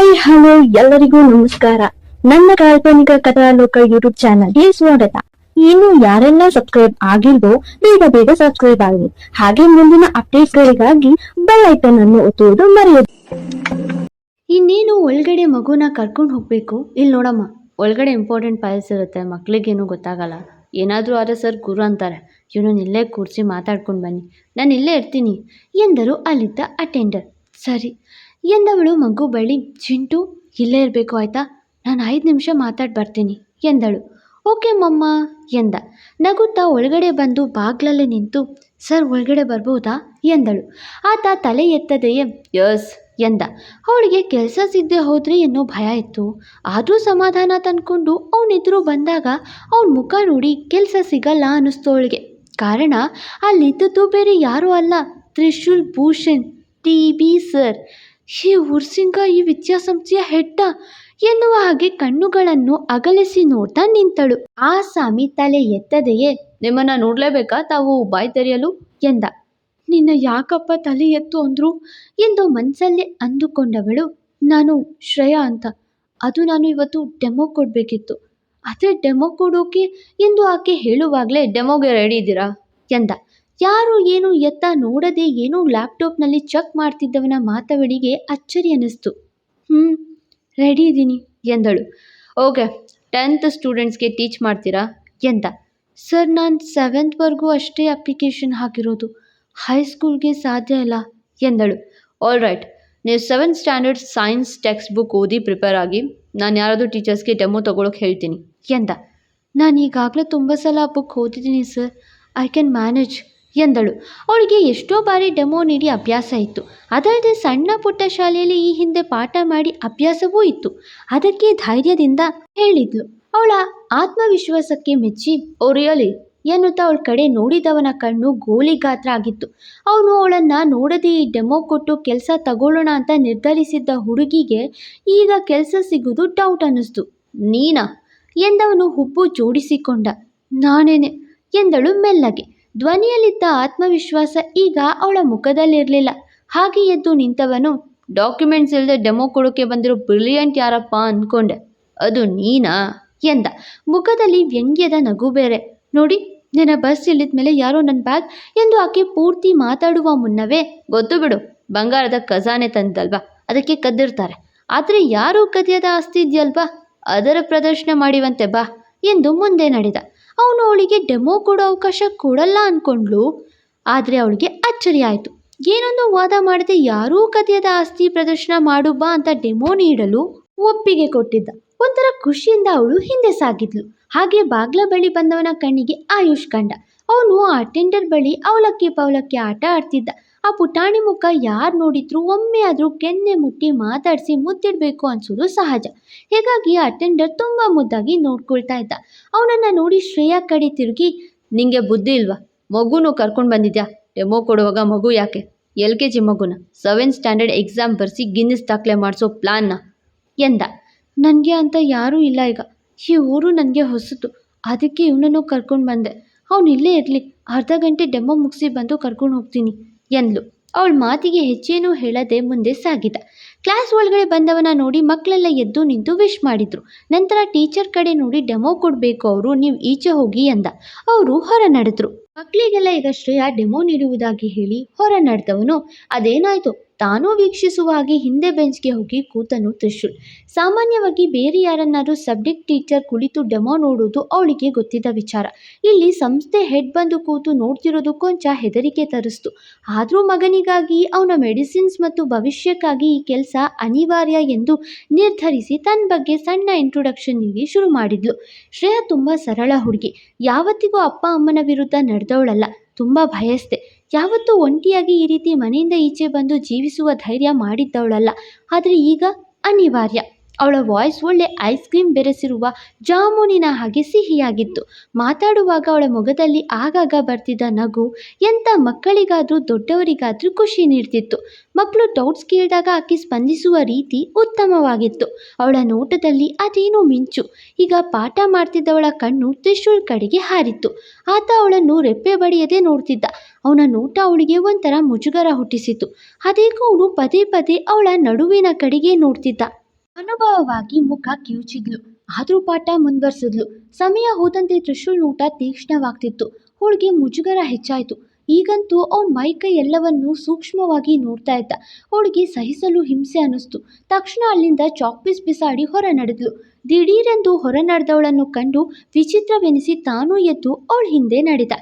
Hi, hello, ಎಲ್ಲರಿಗೂ ನಮಸ್ಕಾರ. ನನ್ನ ಕಾಲ್ಪನಿಕ ಕಥಾಲೋಕ ಯೂಟ್ಯೂಬ್ ಚಾನಲ್ಗೆ ಸ್ವಾಗತ. ಇನ್ನು ಯಾರೆಲ್ಲ ಸಬ್ಸ್ಕ್ರೈಬ್ ಆಗಿಲ್ವೋ, ಬೇಗ ಬೇಗ ಸಬ್ಸ್ಕ್ರೈಬ್ ಆಗಲಿ. ಹಾಗೆ ಮುಂದಿನ ಅಪ್ಡೇಟ್ಗಳಿಗಾಗಿ ಬೆಲ್ ಐಕನ್ ಅನ್ನು ಒತ್ತುವುದು ಮರೆಯದು. ಇನ್ನೇನು ಒಳಗಡೆ ಮಗುನ ಕರ್ಕೊಂಡು ಹೋಗ್ಬೇಕು? ಇಲ್ಲಿ ನೋಡಮ್ಮ, ಒಳಗಡೆ ಇಂಪಾರ್ಟೆಂಟ್ ಫೈಲ್ಸ್ ಇರುತ್ತೆ, ಮಕ್ಳಿಗೇನು ಗೊತ್ತಾಗಲ್ಲ. ಏನಾದರೂ ಆದರೆ ಸರ್ ಗುರು ಅಂತಾರೆ. ಇವನು ಇಲ್ಲೇ ಕೂರಿಸಿ ಮಾತಾಡ್ಕೊಂಡು ಬನ್ನಿ. ನಾನು ಇಲ್ಲೇ ಇರ್ತೀನಿ, ಎಂದರು ಅಲ್ಲಿದ್ದ ಅಟೆಂಡರ್ ಸರಿ. ಎಂದವಳು ಮಗು ಬಳಿ, ಚಿಂಟು, ಇಲ್ಲೇ ಇರಬೇಕು ಆಯಿತಾ? ನಾನು ಐದು ನಿಮಿಷ ಮಾತಾಡಿ ಬರ್ತೀನಿ, ಎಂದಳು. ಓಕೆ ಮಮ್ಮ, ಎಂದ. ನಗುತ್ತಾ ಒಳಗಡೆ ಬಂದು ಬಾಗ್ಲಲ್ಲಿ ನಿಂತು, ಸರ್, ಒಳಗಡೆ ಬರ್ಬೋದಾ? ಎಂದಳು. ಆತ ತಲೆ ಎತ್ತದೆಯೇ, ಯಸ್, ಎಂದ. ಅವಳಿಗೆ ಕೆಲಸ ಸಿಗದೆ ಹೋದ್ರೆ ಎನ್ನೋ ಭಯ ಇತ್ತು. ಆದರೂ ಸಮಾಧಾನ ತಂದ್ಕೊಂಡು ಅವನೆದುರು ಬಂದಾಗ ಅವನ ಮುಖ ನೋಡಿ ಕೆಲಸ ಸಿಗಲ್ಲ ಅನ್ನಿಸ್ತು ಅವಳಿಗೆ. ಕಾರಣ, ಅಲ್ಲಿದ್ದದ್ದು ಬೇರೆ ಯಾರೂ ಅಲ್ಲ. Trishul Bhushan, T B sir. ಈ ಉರ್ಸಿಂಗ ಈ ವಿದ್ಯಾಸಂಸ್ಥೆಯ ಹೆಟ್ಟ ಎನ್ನುವ ಹಾಗೆ ಕಣ್ಣುಗಳನ್ನು ಅಗಲಿಸಿ ನೋಡ್ತಾ ನಿಂತಳು. ಆ ಸ್ವಾಮಿ ತಲೆ ಎತ್ತದೆಯೇ? ನಿಮ್ಮನ್ನ ನೋಡ್ಲೇಬೇಕಾ ತಾವು ಬಾಯ್ ತೆರೆಯಲು? ಎಂದ. ನಿನ್ನ ಯಾಕಪ್ಪ ತಲೆ ಎತ್ತು ಅಂದ್ರು? ಎಂದು ಮನಸ್ಸಲ್ಲೇ ಅಂದುಕೊಂಡವಳು. ನಾನು ಶ್ರೇಯಾ ಅಂತ. ಅದು ನಾನು ಇವತ್ತು ಡೆಮೋ ಕೊಡಬೇಕಿತ್ತು. ಆದರೆ ಡೆಮೋ ಕೊಡೋಕೆ ಎಂದು ಆಕೆ ಹೇಳುವಾಗಲೇ ಡೆಮೋಗೆ ರೆಡಿ ಇದ್ದೀರಾ? ಎಂದ. ಯಾರು ಏನು ಎತ್ತ ನೋಡದೆ ಏನೋ ಲ್ಯಾಪ್ಟಾಪ್ನಲ್ಲಿ ಚೆಕ್ ಮಾಡ್ತಿದ್ದವನ ಮಾತವಳಿಗೆ ಅಚ್ಚರಿ ಅನ್ನಿಸ್ತು. ಹ್ಞೂ ರೆಡಿ ಇದ್ದೀನಿ ಎಂದಳು. ಓಕೆ, ಟೆಂತ್ ಸ್ಟೂಡೆಂಟ್ಸ್ಗೆ ಟೀಚ್ ಮಾಡ್ತೀರಾ ಎಂದ. ಸರ್, ನಾನು ಸೆವೆಂತ್ವರೆಗೂ ಅಷ್ಟೇ ಅಪ್ಲಿಕೇಶನ್ ಹಾಕಿರೋದು. ಹೈಸ್ಕೂಲ್ಗೆ ಸಾಧ್ಯ ಇಲ್ಲ ಎಂದಳು. ಆಲ್ ರೈಟ್, ನೀವು seventh standard science text book ಓದಿ ಪ್ರಿಪೇರ್ ಆಗಿ ನಾನು ಯಾರಾದರೂ ಟೀಚರ್ಸ್ಗೆ ಡೆಮೋ ತೊಗೊಳಕ್ಕೆ ಹೇಳ್ತೀನಿ ಎಂದ. ನಾನು ಈಗಾಗಲೇ ತುಂಬ ಸಲ ಬುಕ್ ಓದಿದ್ದೀನಿ ಸರ್. I can manage. ಎಂದಳು. ಅವಳಿಗೆ ಎಷ್ಟೋ ಬಾರಿ ಡೆಮೋ ನೀಡಿ ಅಭ್ಯಾಸ ಇತ್ತು. ಅದಲ್ಲದೆ ಸಣ್ಣ ಪುಟ್ಟ ಶಾಲೆಯಲ್ಲಿ ಈ ಹಿಂದೆ ಪಾಠ ಮಾಡಿ ಅಭ್ಯಾಸವೂ ಇತ್ತು. ಅದಕ್ಕೆ ಧೈರ್ಯದಿಂದ ಹೇಳಿದ್ಲು. ಅವಳ ಆತ್ಮವಿಶ್ವಾಸಕ್ಕೆ ಮೆಚ್ಚಿ ಓ ರಿಯಲಿ ಎನ್ನುತ್ತಾ ಅವಳ ಕಡೆ ನೋಡಿದವನ ಕಣ್ಣು ಗೋಲಿ ಗಾತ್ರ ಆಗಿತ್ತು. ಅವನು ಅವಳನ್ನು ನೋಡದೆ ಈ ಡೆಮೋ ಕೊಟ್ಟು ಕೆಲಸ ತಗೊಳ್ಳೋಣ ಅಂತ ನಿರ್ಧರಿಸಿದ್ದ ಹುಡುಗಿಗೆ ಈಗ ಕೆಲಸ ಸಿಗೋದು ಡೌಟ್ ಅನ್ನಿಸ್ತು. ನೀನಾ? ಎಂದವನು ಹುಬ್ಬು ಜೋಡಿಸಿಕೊಂಡ. ನಾನೇನೆ, ಎಂದಳು ಮೆಲ್ಲಗೆ. ಧ್ವನಿಯಲ್ಲಿದ್ದ ಆತ್ಮವಿಶ್ವಾಸ ಈಗ ಅವಳ ಮುಖದಲ್ಲಿರಲಿಲ್ಲ. ಹಾಗೆ ಎದ್ದು ನಿಂತವನು, ಡಾಕ್ಯುಮೆಂಟ್ಸ್ ಇಲ್ಲದೆ ಡೆಮೋ ಕೊಡೋಕೆ ಬಂದಿರೋ ಬ್ರಿಲಿಯಂಟ್ ಯಾರಪ್ಪ? ಅಂದ್ಕೊಂಡೆ. ಅದು ನೀನಾ? ಎಂದ. ಮುಖದಲ್ಲಿ ವ್ಯಂಗ್ಯದ ನಗು ಬೇರೆ. ನೋಡಿ, ನಿನ್ನ ಬಸ್ ಇಲ್ಲಿದ ಮೇಲೆ ಯಾರೋ ನನ್ನ ಬ್ಯಾಗ್? ಎಂದು ಆಕೆ ಪೂರ್ತಿ ಮಾತಾಡುವ ಮುನ್ನವೇ, ಗೊತ್ತು ಬಿಡು, ಬಂಗಾರದ ಖಜಾನೆ ತಂದಲ್ವಾ ಅದಕ್ಕೆ ಕದ್ದಿರ್ತಾರೆ. ಆದರೆ ಯಾರೂ ಕದಿಯದ ಆಸ್ತಿ ಇದೆಯಲ್ವಾ? ಅದರ ಪ್ರದರ್ಶನ ಮಾಡಿವಂತೆ ಬಾ ಎಂದು ಮುಂದೆ ನಡೆದ. ಅವನು ಅವಳಿಗೆ ಡೆಮೋ ಕೊಡೋ ಅವಕಾಶ ಕೊಡಲ್ಲ ಅಂದ್ಕೊಂಡ್ಳು ಆದರೆ ಅವಳಿಗೆ ಅಚ್ಚರಿ ಆಯಿತು. ಏನೊಂದು ವಾದ ಮಾಡದೆ ಯಾರೂ ಕದಿಯದ ಆಸ್ತಿ ಪ್ರದರ್ಶನ ಮಾಡು ಬಾ ಅಂತ ಡೆಮೋ ನೀಡಲು ಒಪ್ಪಿಗೆ ಕೊಟ್ಟಿದ್ದ. ಒಂಥರ ಖುಷಿಯಿಂದ ಅವಳು ಹಿಂದೆ ಸಾಗಿದ್ಲು. ಹಾಗೆ ಬಾಗ್ಲ ಬಳಿ ಬಂದವನ ಕಣ್ಣಿಗೆ ಆಯುಷ್ ಕಂಡ. ಅವನು ಆ ಅಟೆಂಡರ್ ಬಳಿ ಅವಲಕ್ಕಿ ಪವಲಕ್ಕಿ ಆಟ ಆಡ್ತಿದ್ದ. ಆ ಪುಟಾಣಿ ಮುಖ ಯಾರು ನೋಡಿದ್ರು ಒಮ್ಮೆ ಆದರೂ ಕೆನ್ನೆ ಮುಟ್ಟಿ ಮಾತಾಡಿಸಿ ಮುದ್ದಿಡಬೇಕು ಅನ್ಸೋದು ಸಹಜ. ಹೀಗಾಗಿ ಅಟೆಂಡರ್ ತುಂಬ ಮುದ್ದಾಗಿ ನೋಡ್ಕೊಳ್ತಾ ಇದ್ದ. ಅವನನ್ನು ನೋಡಿ ಶ್ರೇಯಾ ಕಡೆ ತಿರುಗಿ, ನಿಂಗೆ ಬುದ್ಧಿ ಇಲ್ವಾ? ಮಗುನು ಕರ್ಕೊಂಡು ಬಂದಿದ್ಯಾ? ಡೆಮೋ ಕೊಡುವಾಗ ಮಗು ಯಾಕೆ? ಎಲ್ ಕೆ ಜಿ ಮಗುನ? ಸೆವೆಂತ್ ಸ್ಟ್ಯಾಂಡರ್ಡ್ ಎಕ್ಸಾಮ್ ಬರೆಸಿ ಗಿನ್ನಿಸ್ ದಾಖಲೆ ಮಾಡಿಸೋ ಪ್ಲಾನ್ನ? ಎಂದ. ನನಗೆ ಅಂತ ಯಾರೂ ಇಲ್ಲ ಈಗ. ಈ ಊರು ನನಗೆ ಹೊಸತು. ಅದಕ್ಕೆ ಇವನನ್ನು ಕರ್ಕೊಂಡು ಬಂದೆ. ಅವನು ಇಲ್ಲೇ ಇರಲಿ. ಅರ್ಧ ಗಂಟೆ ಡೆಮೋ ಮುಗಿಸಿ ಬಂದು ಕರ್ಕೊಂಡು ಹೋಗ್ತೀನಿ. ಎಂದ್ಲು. ಅವಳ ಮಾತಿಗೆ ಹೆಚ್ಚೇನೂ ಹೇಳದೆ ಮುಂದೆ ಸಾಗಿದ. ಕ್ಲಾಸ್ ಒಳಗಡೆ ಬಂದವನ ನೋಡಿ ಮಕ್ಕಳೆಲ್ಲ ಎದ್ದು ನಿಂತು ವಿಶ್ ಮಾಡಿದ್ರು. ನಂತರ ಟೀಚರ್ ಕಡೆ ನೋಡಿ ಡೆಮೋ ಕೊಡಬೇಕು ಅವರು, ನೀವು ಈಚೆ ಹೋಗಿ ಎಂದ ಅವರು ಹೊರ ನಡೆದ್ರು. ಮಕ್ಕಳಿಗೆಲ್ಲ ಈಗ ಶ್ರೇಯ ಡೆಮೋ ನೀಡುವುದಾಗಿ ಹೇಳಿ ಹೊರ ನಡೆದವನು. ಅದೇನಾಯ್ತು? ತಾನೂ ವೀಕ್ಷಿಸುವ ಹಾಗೆ ಹಿಂದೆ ಬೆಂಚ್ಗೆ ಹೋಗಿ ಕೂತನು ತ್ರಿಶೂಲ್. ಸಾಮಾನ್ಯವಾಗಿ ಬೇರೆ ಯಾರನ್ನಾದರೂ ಸಬ್ಜೆಕ್ಟ್ ಟೀಚರ್ ಕುಳಿತು ಡೆಮೋ ನೋಡುವುದು ಅವಳಿಗೆ ಗೊತ್ತಿದ್ದ ವಿಚಾರ. ಇಲ್ಲಿ ಸಂಸ್ಥೆ ಹೆಡ್ ಬಂದು ಕೂತು ನೋಡ್ತಿರೋದು ಕೊಂಚ ಹೆದರಿಕೆ ತರಿಸ್ತು. ಆದರೂ ಮಗನಿಗಾಗಿ, ಅವನ ಮೆಡಿಸಿನ್ಸ್ ಮತ್ತು ಭವಿಷ್ಯಕ್ಕಾಗಿ ಈ ಕೆಲಸ ಅನಿವಾರ್ಯ ಎಂದು ನಿರ್ಧರಿಸಿ ತನ್ನ ಬಗ್ಗೆ ಸಣ್ಣ ಇಂಟ್ರೊಡಕ್ಷನ್ ನೀಡಿ ಶುರು ಮಾಡಿದ್ಲು. ಶ್ರೇಯಾ ತುಂಬ ಸರಳ ಹುಡುಗಿ. ಯಾವತ್ತಿಗೂ ಅಪ್ಪ ಅಮ್ಮನ ವಿರುದ್ಧ ನಡೆದವಳಲ್ಲ. ತುಂಬ ಭಯಸ್ತೆ ಯಾವತ್ತೂ ಒಂಟಿಯಾಗಿ ಈ ರೀತಿ ಮನೆಯಿಂದ ಈಚೆ ಬಂದು ಜೀವಿಸುವ ಧೈರ್ಯ ಮಾಡಿದ್ದವಳಲ್ಲ. ಆದರೆ ಈಗ ಅನಿವಾರ್ಯ. ಅವಳ ವಾಯ್ಸ್ ಒಳ್ಳೆ ಐಸ್ ಕ್ರೀಮ್ ಬೆರೆಸಿರುವ ಜಾಮೂನಿನ ಹಾಗೆ ಸಿಹಿಯಾಗಿತ್ತು. ಮಾತಾಡುವಾಗ ಅವಳ ಮೊಗದಲ್ಲಿ ಆಗಾಗ ಬರ್ತಿದ್ದ ನಗು ಎಂಥ ಮಕ್ಕಳಿಗಾದರೂ ದೊಡ್ಡವರಿಗಾದರೂ ಖುಷಿ ನೀಡ್ತಿತ್ತು. ಮಕ್ಕಳು ಡೌಟ್ಸ್ ಕೇಳಿದಾಗ ಆಕೆ ಸ್ಪಂದಿಸುವ ರೀತಿ ಉತ್ತಮವಾಗಿತ್ತು. ಅವಳ ನೋಟದಲ್ಲಿ ಅದೇನೋ ಮಿಂಚು. ಈಗ ಪಾಠ ಮಾಡ್ತಿದ್ದವಳ ಕಣ್ಣು ತ್ರಿಶೂಲ್ ಕಡೆಗೆ ಹಾರಿತ್ತು. ಆತ ಅವಳನ್ನು ರೆಪ್ಪೆ ಬಡಿಯದೆ ನೋಡ್ತಿದ್ದ. ಅವನ ನೋಟ ಅವಳಿಗೆ ಒಂಥರ ಮುಜುಗರ ಹುಟ್ಟಿಸಿತು. ಅದೇಕೋ ಅವನು ಪದೇ ಪದೇ ಅವಳ ನಡುವಿನ ಕಡೆಗೆ ನೋಡ್ತಿದ್ದ. ಅನುಭವವಾಗಿ ಮುಖ ಕಿವುಚಿದ್ಲು. ಆದ್ರೂ ಪಾಠ ಮುಂದುವರ್ಸಿದ್ಲು. ಸಮಯ ಹೋದಂತೆ ತ್ರಿಶೂಲ್ ನೋಟ ತೀಕ್ಷ್ಣವಾಗ್ತಿತ್ತು. ಹುಡುಗಿ ಮುಜುಗರ ಹೆಚ್ಚಾಯ್ತು. ಈಗಂತೂ ಅವನ್ ಮೈಕೈ ಎಲ್ಲವನ್ನೂ ಸೂಕ್ಷ್ಮವಾಗಿ ನೋಡ್ತಾ ಇದ್ದ. ಹುಡುಗಿ ಸಹಿಸಲು ಹಿಂಸೆ ಅನ್ನಿಸ್ತು. ತಕ್ಷಣ ಅಲ್ಲಿಂದ ಚಾಕ್ ಪೀಸ್ ಬಿಸಾಡಿ ಹೊರ ನಡೆದ್ಲು ದಿಢೀರೆಂದು ಹೊರ ನಡೆದವಳನ್ನು ಕಂಡು ವಿಚಿತ್ರವೆನಿಸಿ ತಾನೂ ಎದ್ದು ಅವಳ ಹಿಂದೆ ನಡೆದ.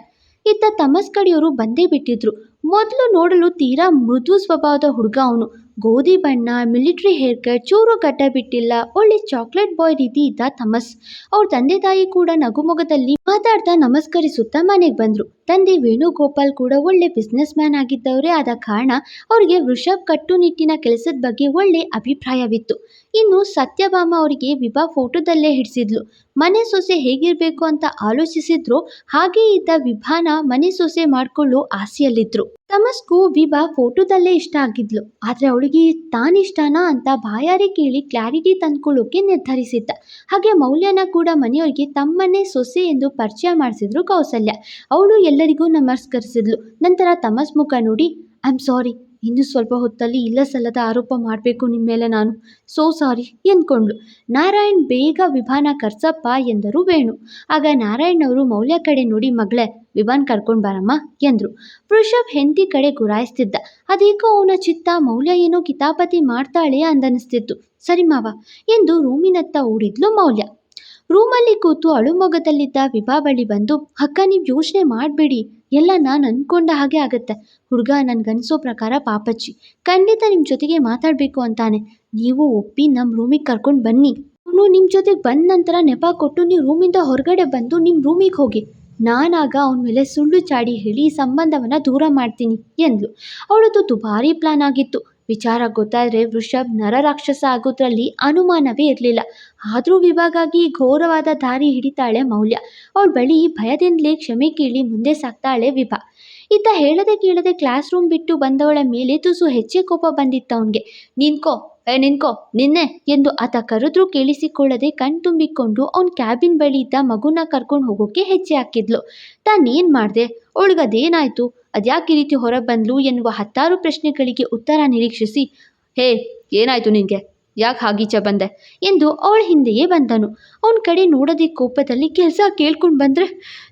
ಇತ್ತ ತಮಸ್ಕಡಿಯವರು ಬಂದೇ ಬಿಟ್ಟಿದ್ರು. ಮೊದಲು ನೋಡಲು ತೀರಾ ಮೃದು ಸ್ವಭಾವದ ಹುಡುಗ ಅವನು. ಗೋಧಿ ಬಣ್ಣ, ಮಿಲಿಟರಿ ಹೇರ್ ಕಟ್, ಚೂರು ಗಡ್ಡ ಬಿಟ್ಟಿಲ್ಲ ಒಳ್ಳೆ ಚಾಕ್ಲೇಟ್ ಬಾಯ್ ರೀತಿ ಇದ್ದ ಥಮಸ್ ಅವ್ರ ತಂದೆ ತಾಯಿ ಕೂಡ ನಗುಮೊಗದಲ್ಲಿ ಮಾತಾಡ್ತಾ ನಮಸ್ಕರಿಸುತ್ತಾ ಮನೆಗೆ ಬಂದ್ರು. ತಂದೆ ವೇಣುಗೋಪಾಲ್ ಕೂಡ ಒಳ್ಳೆ ಬಿಸ್ನೆಸ್ ಮ್ಯಾನ್ ಆಗಿದ್ದವರೇ ಆದ ಕಾರಣ ಅವರಿಗೆ ವೃಷಭ್ ಕಟ್ಟುನಿಟ್ಟಿನ ಕೆಲಸದ ಬಗ್ಗೆ ಒಳ್ಳೆ ಅಭಿಪ್ರಾಯವಿತ್ತು. ಇನ್ನು ಸತ್ಯಭಾಮ ಅವರಿಗೆ ವಿಭಾ ಫೋಟೋದಲ್ಲೇ ಹಿಡಿಸಿದ್ಲು. ಮನೆ ಸೊಸೆ ಹೇಗಿರಬೇಕು ಅಂತ ಆಲೋಚಿಸಿದ್ರು ಹಾಗೆ ಇದ್ದ ವಿಭಾನ ಮನೆ ಸೊಸೆ ಮಾಡ್ಕೊಳ್ಳೋ ಆಸೆಯಲ್ಲಿದ್ರು. ತಮಸ್ಗೂ ವಿಭಾ ಫೋಟೋದಲ್ಲೇ ಇಷ್ಟ ಆಗಿದ್ಲು. ಆದರೆ ಅವಳಿಗೆ ತಾನಿಷ್ಟನಾ ಅಂತ ಬಾಯಾರಿ ಕೇಳಿ ಕ್ಲಾರಿಟಿ ತಂದ್ಕೊಳ್ಳೋಕೆ ನಿರ್ಧರಿಸಿದ್ದ. ಹಾಗೆ ಮೌಲ್ಯನ ಕೂಡ ಮನೆಯವರಿಗೆ ತಮ್ಮನ್ನೇ ಸೊಸೆ ಎಂದು ಪರಿಚಯ ಮಾಡಿಸಿದ್ರು ಕೌಸಲ್ಯ. ಅವಳು ಎಲ್ಲರಿಗೂ ನಮಸ್ಕರಿಸಿದ್ಲು. ನಂತರ ತಮಸ್ ಮುಖ ನೋಡಿ ಐ ಆಮ್ ಸಾರಿ ಇನ್ನು ಸ್ವಲ್ಪ ಹೊತ್ತಲ್ಲಿ ಇಲ್ಲ ಸಲ್ಲದ ಆರೋಪ ಮಾಡಬೇಕು ನಿಮ್ಮ ಮೇಲೆ ನಾನು. So sorry ಎಂದ್ಕೊಂಡ್ಳು. ನಾರಾಯಣ್ ಬೇಗ ವಿಭಾನ ಕರ್ಸಪ್ಪ ಎಂದರು ವೇಣು. ಆಗ ನಾರಾಯಣ್ ಅವರು ಮೌಲ್ಯ ಕಡೆ ನೋಡಿ ಮಗಳೇ, ವಿಭಾನ್ ಕರ್ಕೊಂಡು ಬಾರಮ್ಮ ಎಂದರು. ವೃಷಭ್ ಹೆಂಡತಿ ಕಡೆ ಗುರಾಯಿಸ್ತಿದ್ದ. ಅದೇಕೋ ಅವನ ಚಿತ್ತ, ಮೌಲ್ಯ ಏನೋ ಕಿತಾಪತಿ ಮಾಡ್ತಾಳೆ ಅಂದನಿಸ್ತಿತ್ತು. ಸರಿ ಮಾವ, ಎಂದು ರೂಮಿನತ್ತ ಓಡಿದ್ಲು ಮೌಲ್ಯ. ರೂಮಲ್ಲಿ ಕೂತು ಅಳುಮೊಗದಲ್ಲಿದ್ದ ವಿಭಾ ಬಳಿ ಬಂದು, ಅಕ್ಕ, ನೀವು ಯೋಚನೆ ಮಾಡಬೇಡಿ. ಎಲ್ಲ ನಾನು ಅಂದ್ಕೊಂಡ ಹಾಗೆ ಆಗತ್ತೆ. ಹುಡುಗ ನನ್ಗನ್ಸೋ ಪ್ರಕಾರ ಪಾಪಚ್ಚಿ ಖಂಡಿತ ನಿಮ್ಮ ಜೊತೆಗೆ ಮಾತಾಡಬೇಕು ಅಂತಾನೆ. ನೀವು ಒಪ್ಪಿ ನಮ್ಮ ರೂಮಿಗೆ ಕರ್ಕೊಂಡು ಬನ್ನಿ. ಅವನು ನಿಮ್ಮ ಜೊತೆಗೆ ಬಂದ ನಂತರ ನೆಪ ಕೊಟ್ಟು ನೀವು ರೂಮಿಂದ ಹೊರಗಡೆ ಬಂದು ನಿಮ್ಮ ರೂಮಿಗೆ ಹೋಗಿ. ನಾನಾಗ ಅವನ ಮೇಲೆ ಸುಳ್ಳು ಚಾಡಿ ಹೇಳಿ ಸಂಬಂಧವನ್ನು ದೂರ ಮಾಡ್ತೀನಿ, ಎಂದ್ಲು. ಅವಳದು ದುಬಾರಿ ಪ್ಲಾನ್ ಆಗಿತ್ತು. ವಿಚಾರ ಗೊತ್ತಾದರೆ ವೃಷಭ್ ನರರಾಕ್ಷಸ ಆಗೋದ್ರಲ್ಲಿ ಅನುಮಾನವೇ ಇರಲಿಲ್ಲ. ಆದರೂ ವಿಭಾಗಾಗಿ ಘೋರವಾದ ದಾರಿ ಹಿಡಿತಾಳೆ ಮೌಲ್ಯ. ಅವಳ ಬಳಿ ಭಯದಿಂದಲೇ ಕ್ಷಮೆ ಕೇಳಿ ಮುಂದೆ ಸಾಕ್ತಾಳೆ ವಿಭಾ. ಇತ್ತ ಹೇಳದೆ ಕೇಳದೆ ಕ್ಲಾಸ್ ರೂಮ್ ಬಿಟ್ಟು ಬಂದವಳ ಮೇಲೆ ತುಸು ಹೆಚ್ಚೆ ಕೋಪ ಬಂದಿತ್ತು ಅವನಿಗೆ. ನಿನ್ಕೋ ಏ ನಿನ್ಕೋ ನಿನ್ನೆ ಎಂದು ಆತ ಕರೆದ್ರು ಕೇಳಿಸಿಕೊಳ್ಳದೆ ಕಣ್ತುಂಬಿಕೊಂಡು ಅವನ ಕ್ಯಾಬಿನ್ ಬಳಿ ಇದ್ದ ಮಗುನ ಕರ್ಕೊಂಡು ಹೋಗೋಕೆ ಹೆಜ್ಜೆ ಹಾಕಿದ್ಲು. ತಾನೇನು ಮಾಡಿದೆ? ಅವಳಿಗದೇನಾಯ್ತು ಅದ್ಯಾಕೆ ಈ ರೀತಿ ಹೊರಬಂದ್ಲು ಎನ್ನುವ ಹತ್ತಾರು ಪ್ರಶ್ನೆಗಳಿಗೆ ಉತ್ತರ ನಿರೀಕ್ಷಿಸಿ, ಹೇ, ಏನಾಯ್ತು ನಿನಗೆ? ಯಾಕೆ ಹಾಗೀಚ ಬಂದೆ? ಎಂದು ಅವಳ ಹಿಂದೆಯೇ ಬಂದನು. ಅವನ ಕಡೆ ನೋಡದೆ ಕೋಪದಲ್ಲಿ ಕೆಲಸ ಕೇಳ್ಕೊಂಡು ಬಂದರೆ,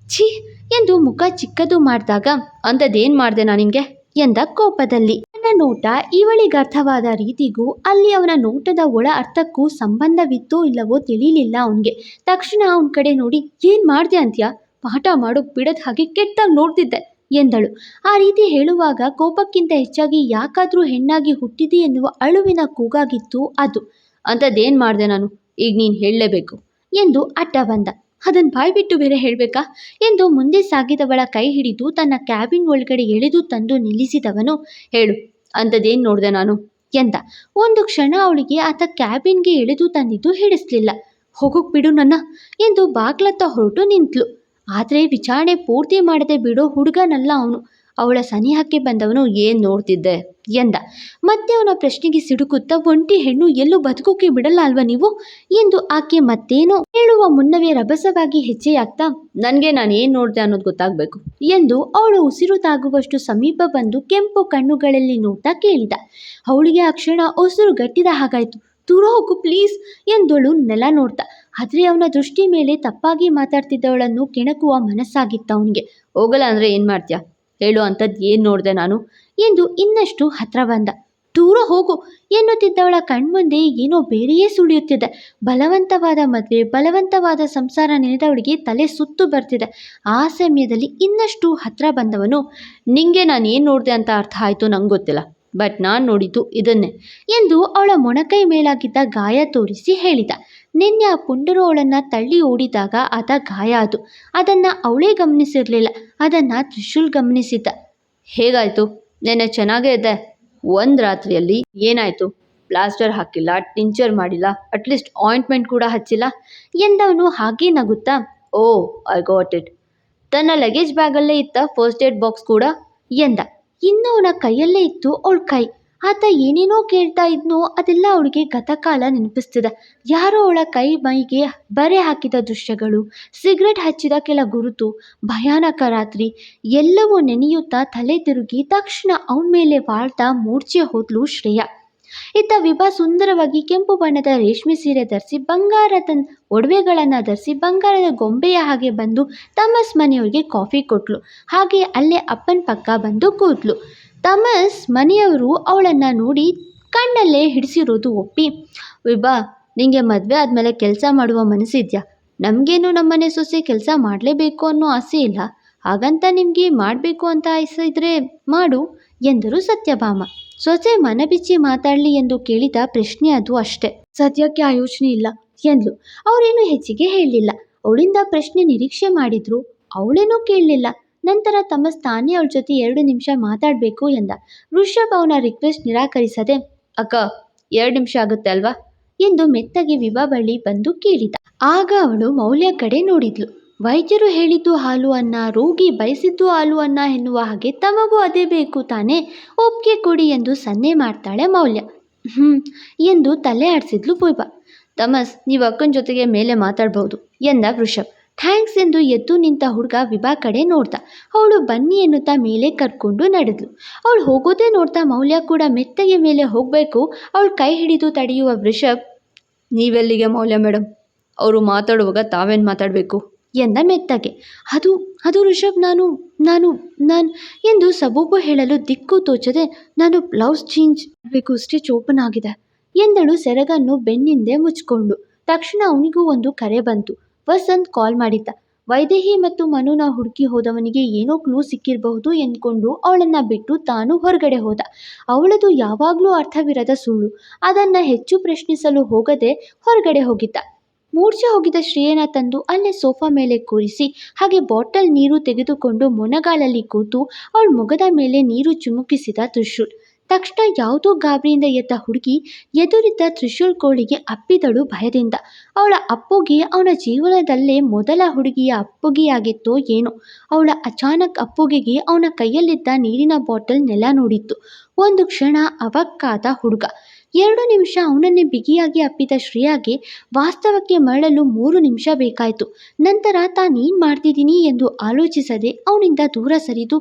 ಛೀ ಎಂದು ಮುಖ ಚಿಕ್ಕದು ಮಾಡಿದಾಗ ಅಂದದೇನು ಮಾಡಿದೆ ನಾನು ನಿನಗೆ? ಎಂದ ಕೋಪದಲ್ಲಿ. ನನ್ನ ನೋಟ ಇವಳಿಗೆ ಅರ್ಥವಾದ ರೀತಿಗೂ ಅಲ್ಲಿ ಅವನ ನೋಟದ ಒಳ ಅರ್ಥಕ್ಕೂ ಸಂಬಂಧವಿತ್ತೋ ಇಲ್ಲವೋ ತಿಳಿಲಿಲ್ಲ ಅವನಿಗೆ. ತಕ್ಷಣ ಅವನ ಕಡೆ ನೋಡಿ, ಏನು ಮಾಡಿದೆ ಅಂತ್ಯ? ಪಾಠ ಮಾಡೋಕ್ ಬಿಡದ ಹಾಗೆ ಕೆಟ್ಟಾಗಿ ನೋಡ್ತಿದ್ದೆ, ಎಂದಳು. ಆ ರೀತಿ ಹೇಳುವಾಗ ಕೋಪಕ್ಕಿಂತ ಹೆಚ್ಚಾಗಿ ಯಾಕಾದರೂ ಹೆಣ್ಣಾಗಿ ಹುಟ್ಟಿದಿ ಎನ್ನುವ ಅಳುವಿನ ಕೂಗಾಗಿತ್ತು ಅದು. ಅಂತದೇನ್ ಮಾಡಿದೆ ನಾನು? ಈಗ ನೀನು ಹೇಳಲೇಬೇಕು ಎಂದು ಅಟ್ಟ ಬಂದ. ಅದನ್ನು ಬಾಯ್ಬಿಟ್ಟು ಬೇರೆ ಹೇಳಬೇಕಾ? ಎಂದು ಮುಂದೆ ಸಾಗಿದವಳ ಕೈ ಹಿಡಿದು ತನ್ನ ಕ್ಯಾಬಿನ್ ಒಳಗಡೆ ಎಳೆದು ತಂದು ನಿಲ್ಲಿಸಿದವನು. ಹೇಳು ಅಂಥದ್ದೇನು ನೋಡಿದೆ ನಾನು? ಎಂದ. ಒಂದು ಕ್ಷಣ ಅವಳಿಗೆ ಆತ ಕ್ಯಾಬಿನ್ಗೆ ಎಳೆದು ತಂದಿದ್ದು ಹಿಡಿಸ್ಲಿಲ್ಲ. ಹೋಗೋಕ್ ಬಿಡು ನನ್ನ ಎಂದು ಬಾಗ್ಲತ್ತ ಹೊರಟು ನಿಂತ್ಲು. ಆದರೆ ವಿಚಾರಣೆ ಪೂರ್ತಿ ಮಾಡದೆ ಬಿಡೋ ಹುಡುಗನಲ್ಲ ಅವನು. ಅವಳ ಸನಿಹಕ್ಕೆ ಬಂದವನು ಏನು ನೋಡ್ತಿದ್ದೆ? ಎಂದ, ಮತ್ತೆ ಅವನ ಪ್ರಶ್ನೆಗೆ ಸಿಡುಕುತ್ತಾ ಒಂಟಿ ಹೆಣ್ಣು ಎಲ್ಲೂ ಬದುಕೋಕೆ ಬಿಡಲ್ಲ ಅಲ್ವಾ ನೀವು? ಎಂದು ಆಕೆ ಮತ್ತೇನೋ ಹೇಳುವ ಮುನ್ನವೇ ರಭಸವಾಗಿ ಹೆಜ್ಜೆಯಾಗ್ತಾ, ನನಗೆ ನಾನು ಏನು ನೋಡಿದೆ ಅನ್ನೋದು ಗೊತ್ತಾಗಬೇಕು ಎಂದು ಅವಳು ಉಸಿರು ತಾಗುವಷ್ಟು ಸಮೀಪ ಬಂದು ಕೆಂಪು ಕಣ್ಣುಗಳಲ್ಲಿ ನೋಡ್ತಾ ಕೇಳಿದ. ಅವಳಿಗೆ ಆ ಕ್ಷಣ ಉಸಿರು ಗಟ್ಟಿದ ಹಾಗಾಯ್ತು. ದೂರ ಹೋಗು ಪ್ಲೀಸ್ ಎಂದಳು ನೆಲ ನೋಡ್ತಾ. ಆದರೆ ಅವನ ದೃಷ್ಟಿ ಮೇಲೆ ತಪ್ಪಾಗಿ ಮಾತಾಡ್ತಿದ್ದವಳನ್ನು ಕೆಣಕುವ ಮನಸ್ಸಾಗಿತ್ತ ಅವನಿಗೆ. ಹೋಗಲ್ಲ ಅಂದರೆ ಏನು ಮಾಡ್ತೀಯಾ? ಹೇಳು ಅಂಥದ್ದು ಏನು ನೋಡಿದೆ ನಾನು? ಎಂದು ಇನ್ನಷ್ಟು ಹತ್ರ ಬಂದ. ದೂರ ಹೋಗು, ಎನ್ನುತ್ತಿದ್ದವಳ ಕಣ್ಮುಂದೆ ಏನೋ ಬೇರೆಯೇ ಸುಳಿಯುತ್ತಿದೆ. ಬಲವಂತವಾದ ಮದುವೆ, ಬಲವಂತವಾದ ಸಂಸಾರ ನೆನೆದವಳಿಗೆ ತಲೆ ಸುತ್ತು ಬರ್ತಿದೆ. ಆ ಸಮಯದಲ್ಲಿ ಇನ್ನಷ್ಟು ಹತ್ರ ಬಂದವನು, ನಿಂಗೆ ನಾನು ಏನು ನೋಡಿದೆ ಅಂತ ಅರ್ಥ ಆಯಿತು ನಂಗೆ ಗೊತ್ತಿಲ್ಲ, ಬಟ್ ನಾನು ನೋಡಿದ್ದು ಇದನ್ನೇ, ಎಂದು ಅವಳ ಮೊಣಕೈ ಮೇಲಾಗಿದ್ದ ಗಾಯ ತೋರಿಸಿ ಹೇಳಿದ. ನಿನ್ನೆ ಆ ಪುಂಡರು ಅವಳನ್ನು ತಳ್ಳಿ ಓಡಿದಾಗ ಆದ ಗಾಯ ಅದು ಅದನ್ನು ಅವಳೇ ಗಮನಿಸಿರಲಿಲ್ಲ. ಅದನ್ನು ತ್ರಿಶೂಲ್ ಗಮನಿಸಿದ್ದ. ಹೇಗಾಯಿತು? ನೆನ್ನೆ ಚೆನ್ನಾಗೇ ಇದೆ ಒಂದು ರಾತ್ರಿಯಲ್ಲಿ ಏನಾಯಿತು? ಪ್ಲಾಸ್ಟರ್ ಹಾಕಿಲ್ಲ, ಟಿಂಚರ್ ಮಾಡಿಲ್ಲ ಅಟ್ಲೀಸ್ಟ್ ಆಯಿಂಟ್ಮೆಂಟ್ ಕೂಡ ಹಚ್ಚಿಲ್ಲ ಎಂದವನು ಹಾಗೇ ನಗುತ್ತಾ, ಓ ಐ ಗಾಟ್ ಇಟ್ ತನ್ನ ಲಗೇಜ್ ಬ್ಯಾಗಲ್ಲೇ ಇತ್ತ ಫಸ್ಟ್ ಏಡ್ ಬಾಕ್ಸ್ ಕೂಡ ಎಂದ. ಇನ್ನು ಅವನ ಕೈಯಲ್ಲೇ ಇತ್ತು ಅವಳ ಕೈ. ಆತ ಏನೇನೋ ಕೇಳ್ತಾ ಇದ್ನೋ ಅದೆಲ್ಲ ಅವಳಿಗೆ ಗತಕಾಲ ನೆನಪಿಸ್ತಿದೆ. ಯಾರೋ ಅವಳ ಕೈ ಮೈಗೆ ಬರೆ ಹಾಕಿದ ದೃಶ್ಯಗಳು, ಸಿಗರೆಟ್ ಹಚ್ಚಿದ ಕೆಲ ಗುರುತು, ಭಯಾನಕ ರಾತ್ರಿ, ಎಲ್ಲವೂ ನೆನೆಯುತ್ತಾ ತಲೆ ತಿರುಗಿ ತಕ್ಷಣ ಅವನ ಮೇಲೆ ವಾಳ್ತಾ ಮೂರ್ಛೆ ಹೋದ್ಲು ಶ್ರೇಯ. ಇತ್ತ ವಿಭಾ ಸುಂದರವಾಗಿ ಕೆಂಪು ಬಣ್ಣದ ರೇಷ್ಮೆ ಸೀರೆ ಧರಿಸಿ ಬಂಗಾರದ ಒಡವೆಗಳನ್ನು ಧರಿಸಿ ಬಂಗಾರದ ಗೊಂಬೆಯ ಹಾಗೆ ಬಂದು ತಮಸ್ ಮನೆಯವರಿಗೆ ಕಾಫಿ ಕೊಟ್ಲು. ಹಾಗೆ ಅಲ್ಲೇ ಅಪ್ಪನ ಪಕ್ಕ ಬಂದು ಕೂತ್ಲು. ತಮಸ್ ಮನೆಯವರು ಅವಳನ್ನು ನೋಡಿ ಕಣ್ಣಲ್ಲೇ ಹಿಡಿಸಿರೋದು ಒಪ್ಪಿ. ವಿಭಾ, ನಿಂಗೆ ಮದುವೆ ಆದಮೇಲೆ ಕೆಲಸ ಮಾಡುವ ಮನಸ್ಸಿದ್ಯಾ? ನಮಗೇನು ನಮ್ಮನೆ ಸೊಸೆ ಕೆಲಸ ಮಾಡಲೇಬೇಕು ಅನ್ನೋ ಆಸೆ ಇಲ್ಲ. ಹಾಗಂತ ನಿಮಗೆ ಮಾಡಬೇಕು ಅಂತ ಆಸೆ ಇದ್ರೆ ಮಾಡು, ಎಂದರು ಸತ್ಯಭಾಮ. ಸೊಸೆ ಮನಬಿಚ್ಚಿ ಮಾತಾಡಲಿ ಎಂದು ಕೇಳಿದ ಪ್ರಶ್ನೆ ಅದು ಅಷ್ಟೆ. ಸದ್ಯಕ್ಕೆ ಆ ಯೋಚನೆ ಇಲ್ಲ ಎಂದ್ಲು. ಅವರೇನು ಹೆಚ್ಚಿಗೆ ಹೇಳಲಿಲ್ಲ. ಅವಳಿಂದ ಪ್ರಶ್ನೆ ನಿರೀಕ್ಷೆ ಮಾಡಿದ್ರು. ಅವಳೇನೂ ಕೇಳಲಿಲ್ಲ. ನಂತರ ತಮ್ಮ ಸ್ಥಾನಿ ಅವಳ ಜೊತೆ ಎರಡು ನಿಮಿಷ ಮಾತಾಡಬೇಕು ಎಂದ. ಋಷಭ್ ಅವನ ರಿಕ್ವೆಸ್ಟ್ ನಿರಾಕರಿಸದೆ, ಅಕ್ಕ, ಎರಡು ನಿಮಿಷ ಆಗುತ್ತೆ ಅಲ್ವಾ? ಎಂದು ಮೆತ್ತಗೆ ವಿಭಾ ಬಳಿ ಬಂದು ಕೇಳಿದ. ಆಗ ಅವಳು ಮೌಲ್ಯ ಕಡೆ ನೋಡಿದ್ಲು. ವೈದ್ಯರು ಹೇಳಿದ್ದು ಹಾಲು ಅನ್ನ, ರೋಗಿ ಬಯಸಿದ್ದು ಹಾಲು ಅನ್ನ ಎನ್ನುವ ಹಾಗೆ ತಮಗೂ ಅದೇ ಬೇಕು ತಾನೇ? ಒಪ್ಪಿಗೆ ಕೊಡಿ ಎಂದು ಸನ್ನೆ ಮಾಡ್ತಾಳೆ ಮೌಲ್ಯ. ಹ್ಞೂ ಎಂದು ತಲೆ ಆಡಿಸಿದ್ಲು ಪೂರ್ವ. ತಮಸ್, ನೀವು ಅಕ್ಕನ ಜೊತೆಗೆ ಮೇಲೆ ಮಾತಾಡಬಹುದು ಎಂದ ವೃಷಭ್. ಥ್ಯಾಂಕ್ಸ್ ಎಂದು ಎದ್ದು ನಿಂತ ಹುಡುಗ ವಿಭಾ ಕಡೆ ನೋಡ್ದ. ಅವಳು ಬನ್ನಿ ಎನ್ನುತ್ತಾ ಮೇಲೆ ಕರ್ಕೊಂಡು ನಡೆದ್ಲು. ಅವಳು ಹೋಗೋದೇ ನೋಡ್ತಾ ಮೌಲ್ಯ ಕೂಡ ಮೆತ್ತಗೆ ಮೇಲೆ ಹೋಗಬೇಕು. ಅವಳು ಕೈ ಹಿಡಿದು ತಡೆಯುವ ವೃಷಭ್, ನೀವೆಲ್ಲಿಗೆ ಮೌಲ್ಯ ಮೇಡಮ್ ಅವರು ಮಾತಾಡುವಾಗ ತಾವೇನು ಮಾತಾಡಬೇಕು? ಎಂದ ಮೆತ್ತಗೆ. ಅದು ಅದು ಋಷಭ್ ನಾನು ನಾನು ನಾನು ಎಂದು ಸಬೂಬು ಹೇಳಲು ದಿಕ್ಕು ತೋಚದೆ ನಾನು ಬ್ಲೌಸ್ ಚೇಂಜ್ ಬೇಕು ಸ್ಟಿಚ್ ಓಪನ್ ಆಗಿದೆ ಎಂದಳು ಸೆರಗನ್ನು ಬೆನ್ನಿಂದೆ ಮುಚ್ಚಿಕೊಂಡು. ತಕ್ಷಣ ಅವನಿಗೂ ಒಂದು ಕರೆ ಬಂತು. ವಸಂತ್ ಕಾಲ್ ಮಾಡಿದ್ದ. ವೈದೇಹಿ ಮತ್ತು ಮನುನ ಹುಡುಕಿ ಹೋದವನಿಗೆ ಏನೋ ಕ್ಲೂ ಸಿಕ್ಕಿರಬಹುದು ಎಂದ್ಕೊಂಡು ಅವಳನ್ನು ಬಿಟ್ಟು ತಾನು ಹೊರಗಡೆ ಹೋದ. ಅವಳದು ಯಾವಾಗಲೂ ಅರ್ಥವಿರದ ಸುಳ್ಳು. ಅದನ್ನು ಹೆಚ್ಚು ಪ್ರಶ್ನಿಸಲು ಹೋಗದೆ ಹೊರಗಡೆ ಹೋಗಿದ್ದ. ಮೂರ್ಛೆ ಹೋಗಿದ್ದ ಶ್ರೇಯನ ತಂದು ಅಲ್ಲೇ ಸೋಫಾ ಮೇಲೆ ಕೂರಿಸಿ, ಹಾಗೆ ಬಾಟಲ್ ನೀರು ತೆಗೆದುಕೊಂಡು ಮೊನಗಾಲಲ್ಲಿ ಕೂತು ಅವಳ ಮೊಗದ ಮೇಲೆ ನೀರು ಚಿಮುಕಿಸಿದ ತ್ರಿಶೂಲ್. ತಕ್ಷಣ ಯಾವುದೋ ಗಾಬರಿಯಿಂದ ಎದ್ದ ಹುಡುಗಿ ಎದುರಿದ್ದ ತ್ರಿಶೂಲ್ ಕೋಳಿಗೆ ಅಪ್ಪಿದಳು ಭಯದಿಂದ. ಅವಳ ಅಪ್ಪುಗೆ ಅವನ ಜೀವನದಲ್ಲೇ ಮೊದಲ ಹುಡುಗಿಯ ಅಪ್ಪುಗೆಯಾಗಿತ್ತೋ ಏನೋ. ಅವಳ ಅಚಾನಕ್ ಅಪ್ಪುಗೆಗೆ ಅವನ ಕೈಯಲ್ಲಿದ್ದ ನೀರಿನ ಬಾಟಲ್ ನೆಲ ನೋಡಿತ್ತು. ಒಂದು ಕ್ಷಣ ಅವಕ್ಕಾದ ಹುಡುಗ. ಎರಡು ನಿಮಿಷ ಅವನನ್ನೇ ಬಿಗಿಯಾಗಿ ಅಪ್ಪಿದ ಶ್ರೇಯಾಗೆ ವಾಸ್ತವಕ್ಕೆ ಮರಳಲು ಮೂರು ನಿಮಿಷ ಬೇಕಾಯಿತು. ನಂತರ ತಾನೇನು ಮಾಡ್ತಿದ್ದೀನಿ ಎಂದು ಆಲೋಚಿಸದೆ ಅವನಿಂದ ದೂರ ಸರಿದು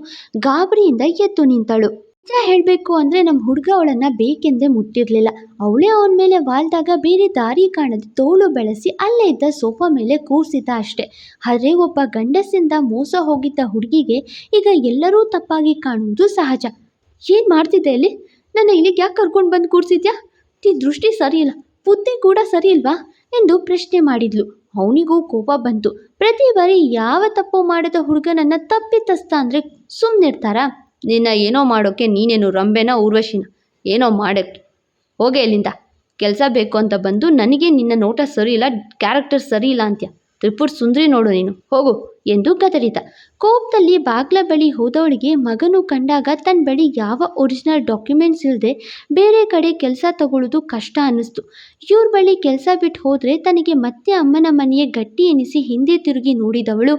ಗಾಬರಿಯಿಂದ ಎದ್ದು ನಿಂತಳು. ನಿಜ ಹೇಳಬೇಕು ಅಂದರೆ ನಮ್ಮ ಹುಡುಗ ಅವಳನ್ನು ಬೇಕೆಂದೇ ಮುಟ್ಟಿರಲಿಲ್ಲ. ಅವಳೇ ಅವನ ಮೇಲೆ ವಾಲ್ದಾಗ ಬೇರೆ ದಾರಿ ಕಾಣದೆ ತೋಳು ಬೆಳೆಸಿ ಅಲ್ಲೇ ಇದ್ದ ಸೋಫಾ ಮೇಲೆ ಕೂರಿಸಿದ್ದ ಅಷ್ಟೆ. ಆದರೆ ಒಬ್ಬ ಗಂಡಸಿಂದ ಮೋಸ ಹೋಗಿದ್ದ ಹುಡುಗಿಗೆ ಈಗ ಎಲ್ಲರೂ ತಪ್ಪಾಗಿ ಕಾಣುವುದು ಸಹಜ. ಏನು ಮಾಡ್ತಿದ್ದೆ ಇಲ್ಲಿ? ನನ್ನ ಇಲ್ಲಿಗೆ ಯಾಕೆ ಕರ್ಕೊಂಡು ಬಂದು ಕೂರಿಸಿದ್ಯಾ? ತಿ ದೃಷ್ಟಿ ಸರಿಯಿಲ್ಲ, ಬುದ್ಧಿ ಕೂಡ ಸರಿ ಇಲ್ವಾ ಎಂದು ಪ್ರಶ್ನೆ ಮಾಡಿದ್ಲು. ಅವನಿಗೂ ಕೋಪ ಬಂತು. ಪ್ರತಿ ಬಾರಿ ಯಾವ ತಪ್ಪು ಮಾಡದ ಹುಡುಗನನ್ನ ತಪ್ಪಿತಸ್ತ ಅಂದರೆ ಸುಮ್ಮನಿರ್ತಾರಾ ನಿನ್ನ ಏನೋ ಮಾಡೋಕ್ಕೆ ನೀನೇನು ರಂಬೆನ ಊರ್ವಶಿನ? ಏನೋ ಮಾಡೋಕ್ಕೆ ಹೋಗೆ ಇಲ್ಲಿಂದ. ಕೆಲಸ ಬೇಕು ಅಂತ ಬಂದು ನನಗೆ ನಿನ್ನ ನೋಟ ಸರಿ ಇಲ್ಲ ಕ್ಯಾರೆಕ್ಟರ್ ಸರಿ ಇಲ್ಲ ಅಂತ್ಯ? ತ್ರಿಪುರ್ ಸುಂದ್ರಿ ನೋಡು ನೀನು. ಹೋಗು. ಎಂದು ಗದರಿದ. ಕೋಪದಲ್ಲಿ ಬಾಗ್ಲ ಬಳಿ ಹೋದವಳಿಗೆ ಮಗನು ಕಂಡಾಗ ತನ್ನ ಬಳಿ ಯಾವ ಒರಿಜಿನಲ್ ಡಾಕ್ಯುಮೆಂಟ್ಸ್ ಇಲ್ಲದೆ ಬೇರೆ ಕಡೆ ಕೆಲಸ ತಗೊಳ್ಳೋದು ಕಷ್ಟ ಅನ್ನಿಸ್ತು. ಇವ್ರ ಬಳಿ ಕೆಲಸ ಬಿಟ್ಟು ಹೋದರೆ ತನಗೆ ಮತ್ತೆ ಅಮ್ಮನ ಮನೆಯೇ ಗಟ್ಟಿ ಎನಿಸಿ ಹಿಂದೆ ತಿರುಗಿ ನೋಡಿದವಳು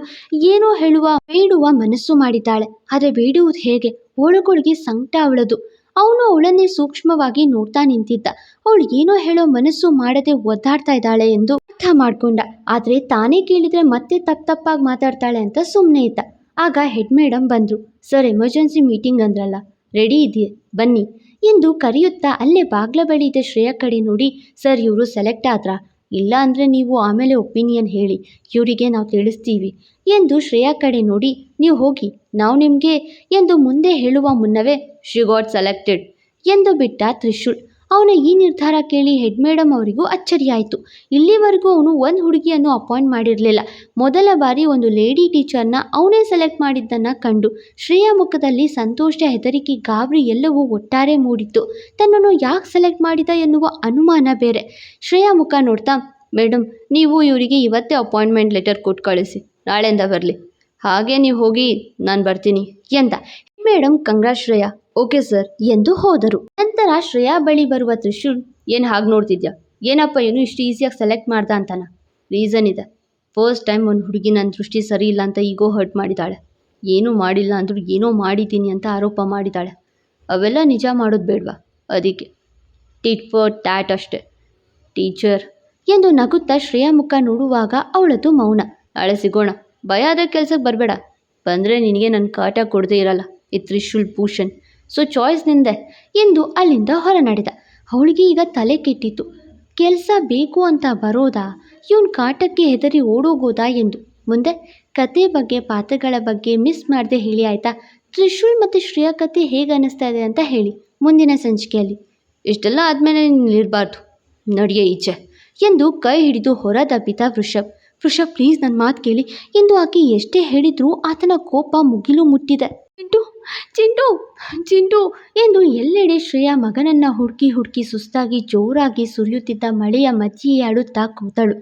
ಏನೋ ಹೇಳುವ, ಬೇಡುವ ಮನಸ್ಸು ಮಾಡಿದ್ದಾಳೆ. ಆದರೆ ಬೇಡುವುದು ಹೇಗೆ? ಒಳಗೊಳಗೆ ಸಂಕಟ ಅವಳದು. ಅವನು ಅವಳನ್ನೇ ಸೂಕ್ಷ್ಮವಾಗಿ ನೋಡ್ತಾ ನಿಂತಿದ್ದ. ಅವಳು ಏನೋ ಹೇಳೋ ಮನಸ್ಸು ಮಾಡದೆ ಒದ್ದಾಡ್ತಾ ಇದ್ದಾಳೆ ಎಂದು ಅರ್ಥ ಮಾಡ್ಕೊಂಡ. ಆದರೆ ತಾನೇ ಕೇಳಿದ್ರೆ ಮತ್ತೆ ತಪ್ಪು ತಪ್ಪಾಗಿ ಮಾತಾಡ್ತಾಳೆ ಅಂತ ಸುಮ್ಮನೆ ಇದ್ದ. ಆಗ ಹೆಡ್ ಮೇಡಮ್ ಬಂದರು. ಸರ್, ಎಮರ್ಜೆನ್ಸಿ ಮೀಟಿಂಗ್ ಅಂದ್ರಲ್ಲ. ರೆಡಿ ಇದೆಯೇ ಬನ್ನಿ. ಎಂದು ಕರೆಯುತ್ತಾ ಅಲ್ಲೇ ಬಾಗ್ಲ ಬಳಿ ಇದ್ದ ಶ್ರೇಯ ಕಡೆ ನೋಡಿ, ಸರ್, ಇವರು ಸೆಲೆಕ್ಟ್ ಆದ್ರಾ? ಇಲ್ಲ ಅಂದರೆ ನೀವು ಆಮೇಲೆ ಒಪಿನಿಯನ್ ಹೇಳಿ, ಇವರಿಗೆ ನಾವು ತಿಳಿಸ್ತೀವಿ. ಎಂದು ಶ್ರೇಯಾ ಕಡೆ ನೋಡಿ, ನೀವು ಹೋಗಿ, ನಾವು ನಿಮಗೆ ಎಂದು ಮುಂದೆ ಹೇಳುವ ಮುನ್ನವೇ ಶಿ ಗಾಟ್ ಸೆಲೆಕ್ಟೆಡ್ ಎಂದು ಬಿಟ್ಟ ತ್ರಿಶೂಲ್. ಅವನ ಈ ನಿರ್ಧಾರ ಕೇಳಿ ಹೆಡ್ ಮೇಡಮ್ ಅವರಿಗೂ ಅಚ್ಚರಿಯಾಯಿತು. ಇಲ್ಲಿವರೆಗೂ ಅವನು ಒಂದು ಹುಡುಗಿಯನ್ನು ಅಪಾಯಿಂಟ್ ಮಾಡಿರಲಿಲ್ಲ. ಮೊದಲ ಬಾರಿ ಒಂದು ಲೇಡಿ ಟೀಚರ್ನ ಅವನೇ ಸೆಲೆಕ್ಟ್ ಮಾಡಿದ್ದನ್ನು ಕಂಡು ಶ್ರೇಯಾ ಮುಖದಲ್ಲಿ ಸಂತೋಷ, ಹೆದರಿಕೆ, ಗಾಬರಿ ಎಲ್ಲವೂ ಒಟ್ಟಾರೆ ಮೂಡಿತ್ತು. ತನ್ನನ್ನು ಯಾಕೆ ಸೆಲೆಕ್ಟ್ ಮಾಡಿದ ಎನ್ನುವ ಅನುಮಾನ ಬೇರೆ. ಶ್ರೇಯಾ ಮುಖ ನೋಡ್ತಾ ಮೇಡಮ್ ನೀವು ಇವರಿಗೆ ಇವತ್ತೇ ಅಪಾಯಿಂಟ್ಮೆಂಟ್ ಲೆಟರ್ ಕೊಟ್ಟು ಕಳಿಸಿ. ನಾಳೆಯಿಂದ ಬರಲಿ. ಹಾಗೆ ನೀವು ಹೋಗಿ, ನಾನು ಬರ್ತೀನಿ ಎಂದ. Madam congrats Shreya. Okay sir, ಎಂದು ಹೋದರು. ನಂತರ ಶ್ರೇಯಾ ಬಳಿ ಬರುವ ತ್ರಿಶೂಲ್, ಏನು ಹಾಗೆ ನೋಡ್ತಿದ್ಯಾ? ಏನಪ್ಪ ಏನು ಇಷ್ಟು ಈಸಿಯಾಗಿ ಸೆಲೆಕ್ಟ್ ಮಾಡ್ದ ಅಂತಾನ? ರೀಸನ್ ಇದೆ. ಫಸ್ಟ್ ಟೈಮ್ ಒಂದು ಹುಡುಗಿ ನನ್ನ ದೃಷ್ಟಿ ಸರಿ ಇಲ್ಲ ಅಂತ ಈಗೋ ಹರ್ಟ್ ಮಾಡಿದ್ದಾಳೆ ಏನೂ ಮಾಡಿಲ್ಲ ಅಂದರೂ ಏನೋ ಮಾಡಿದ್ದೀನಿ ಅಂತ ಆರೋಪ ಮಾಡಿದ್ದಾಳೆ ಅವೆಲ್ಲ ನಿಜ ಮಾಡೋದು ಬೇಡವಾ? ಅದಕ್ಕೆ. ಟಿಟ್ ಫಾರ್ ಟ್ಯಾಟ್ ಅಷ್ಟೆ. ಟೀಚರ್. ಎಂದು ನಗುತ್ತಾ ಶ್ರೇಯಾ ಮುಖ ನೋಡುವಾಗ ಅವಳದು ಮೌನ. ನಾಳೆ ಸಿಗೋಣ. ಭಯ ಆದ ಕೆಲಸಕ್ಕೆ ಬರಬೇಡ. ಬಂದರೆ ನಿನಗೆ ನನ್ನ ಕಾಟ ಕೊಡದೇ ಇರಲ್ಲ. ಈ ತ್ರಿಶೂಲ್ ಭೂಷಣ್. ಸೊ ಚಾಯ್ಸ್ ನಿಂದೆ ಎಂದು ಅಲ್ಲಿಂದ ಹೊರ ನಡೆದ ಅವಳಿಗೆ ಈಗ ತಲೆ ಕೆಟ್ಟಿತ್ತು. ಕೆಲಸ ಬೇಕು ಅಂತ ಬರೋದಾ? ಇವನ್ ಕಾಟಕ್ಕೆ ಹೆದರಿ ಓಡೋಗೋದಾ ಎಂದು. ಮುಂದೆ ಕತೆ ಬಗ್ಗೆ, ಪಾತ್ರಗಳ ಬಗ್ಗೆ ಮಿಸ್ ಮಾಡದೆ ಹೇಳಿ, ಆಯಿತಾ? ತ್ರಿಶೂಲ್ ಮತ್ತು ಶ್ರೇಯಾ ಕತೆ ಹೇಗೆ ಅನ್ನಿಸ್ತಾ ಇದೆ ಅಂತ ಹೇಳಿ, ಮುಂದಿನ ಸಂಚಿಕೆಯಲ್ಲಿ. ಇಷ್ಟೆಲ್ಲ ಆದಮೇಲೆ ನಿಲ್ಲಿರಬಾರ್ದು ನಡೆಯ ಈಚೆ ಎಂದು ಕೈ ಹಿಡಿದು ಹೊರದಬ್ಬಿದ ವೃಷಭ್. ವೃಷಭ್ ಪ್ಲೀಸ್ ನನ್ನ ಮಾತು ಕೇಳಿ ಎಂದು ಆಕೆ ಎಷ್ಟೇ ಹೇಳಿದರೂ ಆತನ ಕೋಪ ಮುಗಿಲು ಮುಟ್ಟಿದೆ. ಚಿಂಟು ಚಿಂಟು ಚಿಂಟು, ಎಂದು ಎಲ್ಲೆಡೆ ಶ್ರೇಯಾ ಮಗನನ್ನ ಹುಡುಕಿ ಹುಡುಕಿ ಸುಸ್ತಾಗಿ ಜೋರಾಗಿ ಸುರಿಯುತ್ತಿದ್ದ ಮಳೆಯ ಮಧ್ಯೆಯೇ ಆಡುತ್ತಾ ಕೂತಳು.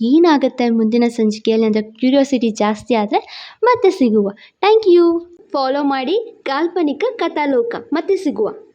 ಏನಾಗುತ್ತೆ ಮುಂದಿನ ಸಂಚಿಕೆಯಲ್ಲಿ ಅಂದರೆ ಕ್ಯೂರಿಯಾಸಿಟಿ ಜಾಸ್ತಿ ಆದರೆ ಮತ್ತೆ ಸಿಗುವ. ಥ್ಯಾಂಕ್ ಯು ಫಾಲೋ ಮಾಡಿ ಕಾಲ್ಪನಿಕ ಕಥಾಲೋಕ. ಮತ್ತೆ ಸಿಗುವ.